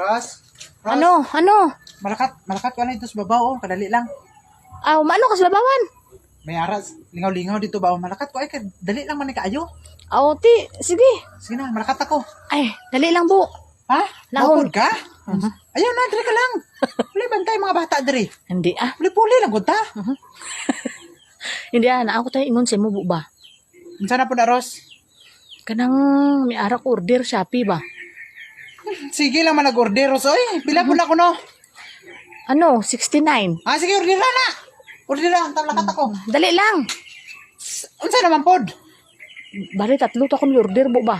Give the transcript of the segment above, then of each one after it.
Ras. Ras. Ano? Ano? Malakat, malakat ko na ito sa babaw, oh. Kadali lang. Aw, maano ka sa babawan? May aras, lingaw-lingaw dito ba? Malakat ko, ay, dali lang man ni kaayo. Aw, ti, sige. Sige na, malakat ako. Ay, dali lang bu. Ha? Lahon. Ka? Ayaw na, dali ka lang. Wala bantay mga bata, dali. Hindi ah. Puli-puli lang, gud ta. Hindi ah, na ako tayo ingon sa mo bu ba? Unsa na po na, Ros? Kanang may arak order Shopee ba? Sige lang man nag-order, Ros. Oy, pila po na ko, no? Ano, 69. Ah, sige, order na. Order na, tablakat ako. Dali lang. Unsa naman pod? Bali, tatlo to akong order bu ba?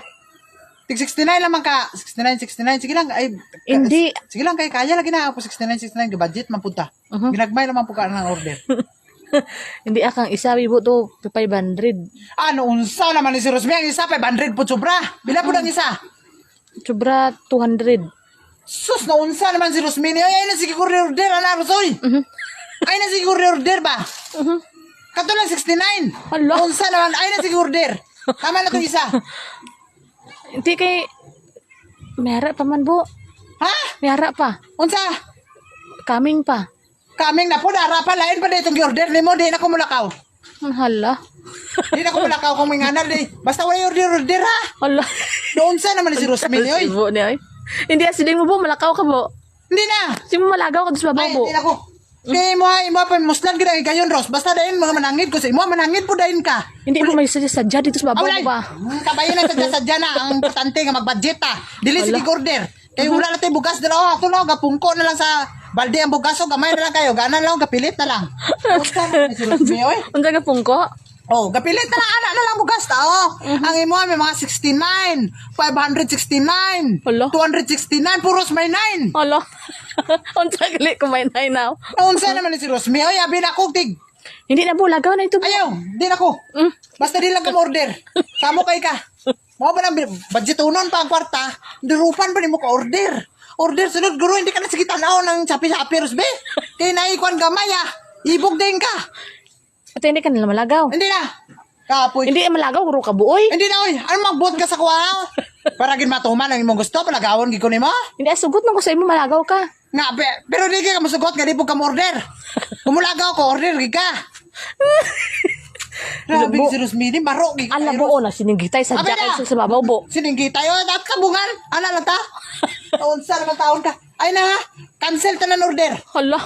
Tig 69 naman ka. 69, 69. Sige lang. Ay, Hindi. Sige lang, kay kaya lagi na ako 69, 69. Budget man punta. Mhm. Ginagmay naman po ka ng order. Hindi akang isa bu to 500. ano, unsa naman ni si Rosmi? Ang isa, 500 po sobra. Bila po ang isa? Sobra 200. Sus, na unsa naman si Rosmi? Ay, ay na sige order order. Ano, Rosoy? Mhm. Ay na sige order order ba? Mhm. Kato lang 69. Hala. Unsa naman? Ay na sige order. Tama na to isa. Hindi kay Mera pa man bu. Ha? Mera pa. Unsa? Coming pa. Kaming na po, narapan lain pa na itong order ni mo. Di na ko mulakaw. Ang Hala. Di na ko mulakaw kung may nganar. Di. Basta wala order order ha. Hala. Doon sa naman si Rosmi ni oy. Si bu ni ay. Hindi asiding mo bu malakaw ka bu. Hindi na. Si mo malagaw ka sa babaw Ay, bu. hindi na ko. Kaya mo ha, imo pa muslan gina kayon Ros. Basta dahin mga manangit ko sa imo, manangit po dahin ka. Hindi mo may sadya dito sa babaw mo ba? Mm, Kabayo na sadya sadya na ang importante nga mag-budget ta. Dili sige order. Kay wala na tayo bugas dala oh, ato lang gapungko na lang sa balde ang bugas o gamay na lang kayo. Gana lang gapilit na lang. Oy. Unsa nga pungko? Oh, gapilit na lang ana na lang bugas ta oh. Ang imo may mga 69, 569, Hala. 269 puros may 9. Hala. Unsa gali ko may nine now. Unsa naman ni si Rosmi oy, abi na ko tig. Hindi na bu lagaw na ito. Ayaw, di na ko. Mm. Basta di lang ka order. Samo kay ka. Mo ba nang budget unon pa ang kwarta? Dirupan pa ni mo ka order. Order sunod guro hindi ka na sige tanaw ng chapi-chapi rusbe. Kay naikuan gamay ah. Ibog din ka. At hindi ka nila malagaw. Hindi na. Kapoy. Hindi ka malagaw guro ka buoy. Hindi na oy. Ano magbot ka sa kuwa? Para gin matuman ang imong gusto palagawon gid ko nimo. Hindi sugot na ko sa imo malagaw ka. Nga be, pero di ka masugot nga di po ka order. Kumulagaw ko order gid ka. Grabe si Rosmini, baro gid. Ala buo na siningitay sa kay sa babaw bu. Sininggi tayo at kabungan. Ana lang ta. Taon sa naman taon ka. Ay na ha. Cancel ta ng order. Hala.